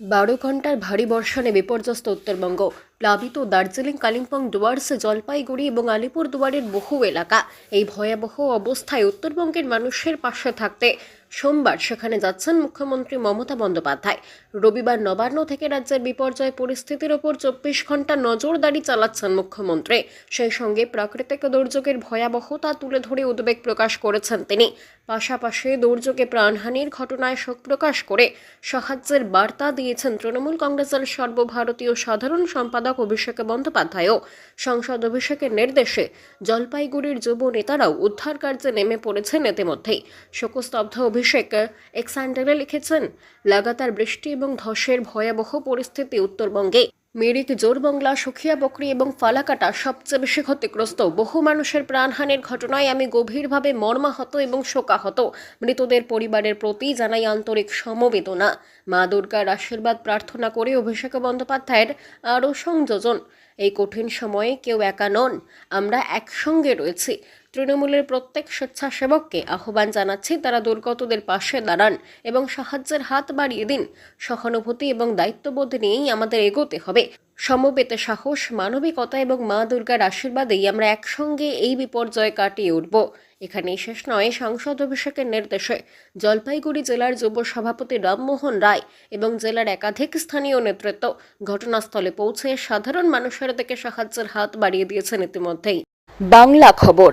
বারো ঘণ্টার ভারী বর্ষণে বিপর্যস্ত উত্তরবঙ্গ। প্লাবিত দার্জিলিং, কালিম্পং ডুয়ার্স জলপাইগুড়ি এবং আলিপুর দুয়ারের বহু এলাকা। এই ভয়াবহ অবস্থায় উত্তরবঙ্গের মানুষের পাশে থাকতে সোমবার সেখানে যাচ্ছেন মুখ্যমন্ত্রী মমতা বন্দ্যোপাধ্যায়। রবিবার নবান্ন থেকে রাজ্যের বিপর্যয় পরিস্থিতির ওপর চব্বিশ ঘণ্টা নজরদারি চালাচ্ছেন মুখ্যমন্ত্রী। সেই সঙ্গে প্রাকৃতিক দুর্যোগের ভয়াবহতা তুলে ধরে উদ্বেগ প্রকাশ করেছেন তিনি। পাশাপাশি দুর্যোগে প্রাণহানির ঘটনায় শোক প্রকাশ করে সাহায্যের বার্তা দিয়েছেন তৃণমূল কংগ্রেসের সর্বভারতীয় সাধারণ সম্পাদক অভিষেক বন্দ্যোপাধ্যায়ও সংসদ অভিষেকের নির্দেশে জলপাইগুড়ির যুব নেতারাও উদ্ধার কার্যে নেমে পড়েছেন ইতিমধ্যেই। শোকস্তব্ধ অভিষেক এক্সান্ডারে লিখেছেন, লাগাতার বৃষ্টি এবং ধসের ভয়াবহ পরিস্থিতি উত্তরবঙ্গে মিরিক জোরবংলা, সুখিয়া, বকরি এবং ফালাকাটা সবচেয়ে বেশি ক্ষতিগ্রস্ত। বহু মানুষের প্রাণহানির ঘটনায় আমি গভীরভাবে মর্মাহত এবং শোকাহত। মৃতদের পরিবারের প্রতি জানাই আন্তরিক সমবেদনা। মা দুর্গার আশীর্বাদ প্রার্থনা করে অভিষেক বন্দ্যোপাধ্যায়ের আরও সংযোজন। এই কঠিন সময়ে কেউ একা নন, আমরা একসঙ্গে রয়েছি। তৃণমূলের প্রত্যেক স্বেচ্ছাসেবককে আহ্বান জানাচ্ছি তারা দুর্গতদের পাশে দাঁড়ান এবং সাহায্যের হাত বাড়িয়ে দিন। সহানুভূতি এবং দায়িত্ববোধ নিয়েই আমাদের এগোতে হবে। সমবেত সাহস, মানবিকতা এবং মা দুর্গার আশীর্বাদেই আমরা একসঙ্গে এই বিপর্যয় কাটিয়ে উঠব। এখানেই শেষ নয়, সংসদ অভিষেকের নির্দেশে। জলপাইগুড়ি জেলার যুব সভাপতি রামমোহন রায় এবং জেলার একাধিক স্থানীয় নেতৃত্ব ঘটনাস্থলে পৌঁছে সাধারণ মানুষের দিকে সাহায্যের হাত বাড়িয়ে দিয়েছেন ইতিমধ্যেই। বাংলা খবর।